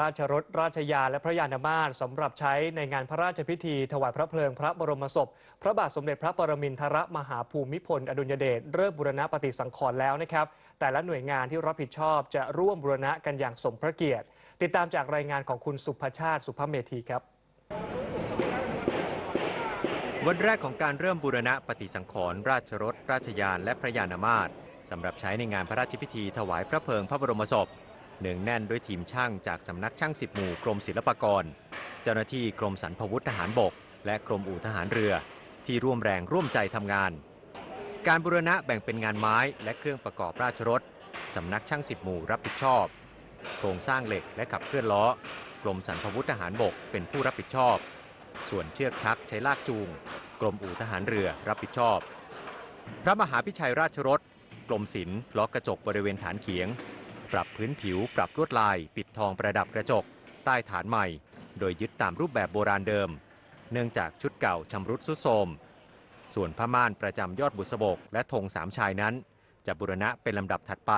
ราชรถราชยาและพระยานมาศสำหรับใช้ในงานพระราชพิธี ถวายพระเพลิงพระบรมศพ พระบาทสมเด็จพระปรมินทรมหาภูมิพล อดุลยเดชเริ่มบูรณะปฏิสังขรณ์แล้วนะครับ แต่ละหน่วยงานที่รับผิดชอบจะร่วมบูรณะกันอย่างสมพระเกียรติ ติดตามจากรายงานของคุณสุภชาติสุภเมธีครับวันแรกของการเริ่มบูรณะปฏิสังขรณ์ราชรถ ราชยาน และพระยานามาศสำหรับใช้ในงานพระราชพิธีถวายพระเพลิงพระบรมศพ เนืองแน่นด้วยทีมช่างจากสำนักช่างสิบหมู่กรมศิลปากร เจ้าหน้าที่กรมสรรพวุธทหารบก และกรมอู่ทหารเรือ ที่ร่วมแรงร่วมใจทำงาน การบูรณะแบ่งเป็นงานไม้และเครื่องประกอบราชรถสำนักช่างสิบหมู่รับผิดชอบ โครงสร้างเหล็กและขับเคลื่อนล้อกรมสรรพวุธทหารบกเป็นผู้รับผิดชอบ ส่วนเชือกชักใช้ลากจูง กรมอู่ทหารเรือรับผิดชอบ พระมหาพิชัยราชรถกรมศิลป์ล้อกระจกบริเวณฐานเขียง ปรับพื้นผิว ปรับลวดลาย ปิดทองประดับกระจก ใต้ฐานใหม่ โดยยึดตามรูปแบบโบราณเดิม เนื่องจากชุดเก่าชำรุดทรุดโทรม ส่วนผ้าม่านประจำยอดบุษบกและธงสามชายนั้น จะบุรณะเป็นลำดับถัดไป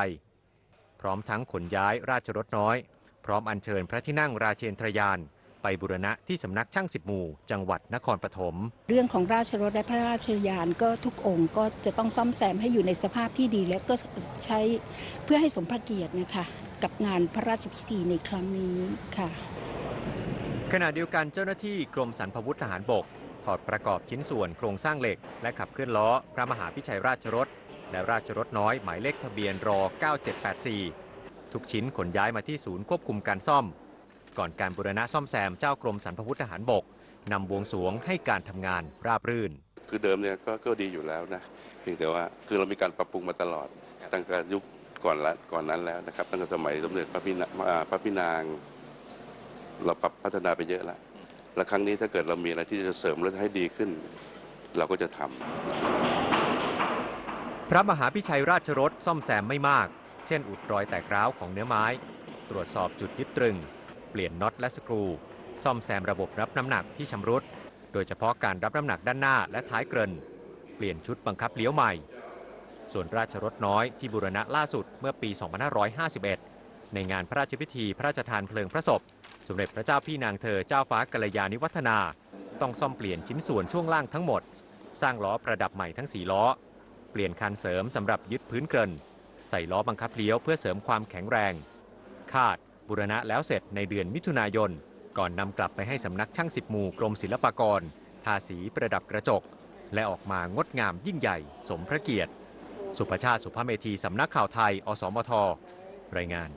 พร้อมทั้งขนย้ายราชรถน้อย พร้อมอัญเชิญพระที่นั่งราเชนทรยาน ไปบุรณะที่สำนักช่างสิบหมู่ จังหวัดนครปฐม เรื่องของราชรถและพระราชยานก็ทุกองค์ก็จะต้องซ่อมแซมให้อยู่ในสภาพที่ดี และก็ใช้เพื่อให้สมพระเกียรตินะคะกับงานพระราชพิธีในครั้งนี้ค่ะ ขณะเดียวกันเจ้าหน้าที่กรมสรรพาวุธทหารบก ถอดประกอบชิ้นส่วนโครงสร้างเหล็ก และขับเคลื่อนล้อ พระมหาพิชัยราชรถ และราชรถน้อยหมายเลขทะเบียนร 9784 ทุกชิ้นขนย้ายมาที่ศูนย์ควบคุมการซ่อม ก่อนการบูรณะซ่อมแซมเจ้ากรมสรรพาวุธทหารบกนำบวงสรวงให้การทำงานราบรื่น คือเดิมเนี่ยก็ก็ดีอยู่แล้วนะเพียงแต่ว่าคือเรามีการปรับปรุงมาตลอดตั้งแต่ยุคก่อนละก่อนนั้นแล้วนะครับตั้งแต่สมัยสมเด็จพระพี่นาอ่าพระพี่นาง เราปรับพัฒนาไปเยอะแล้วและครั้งนี้ถ้าเกิดเรามีอะไรที่จะเสริมและให้ดีขึ้น เราก็จะทำพระมหาพิชัยราชรถซ่อมแซมไม่มาก เช่น อุดรอยแตกร้าวของเนื้อไม้ ตรวจสอบจุดยึดตรึง เปลี่ยนน็อตและสกรู ซ่อมแซมระบบรับน้ำหนักที่ชำรุด โดยเฉพาะการรับน้ำหนักด้านหน้าและท้ายเกรนเปลี่ยนชุดบังคับเลี้ยวใหม่ ส่วนราชรถน้อยที่บูรณะล่าสุดเมื่อปี 2551 ในงานพระราชพิธีพระราชทานเพลิงพระศพ สมเด็จพระเจ้าพี่นางเธอเจ้าฟ้ากัลยาณิวัฒนา ต้องซ่อมเปลี่ยนชิ้นส่วนช่วงล่างทั้งหมด สร้างล้อประดับใหม่ทั้ง4ล้อ เปลี่ยนคันเสริมสำหรับยึดพื้นเกินใส่ล้อบังคับเลี้ยวเพื่อเสริมความแข็งแรง คาด บูรณะแล้วเสร็จในเดือนมิถุนายน ก่อนนำกลับไปให้สำนักช่างสิบหมู่กรมศิลปากร ทาสีประดับกระจก และออกมางดงามยิ่งใหญ่ สมพระเกียรติ สุภชาติสุภเมธีสำนักข่าวไทย อสมท รายงาน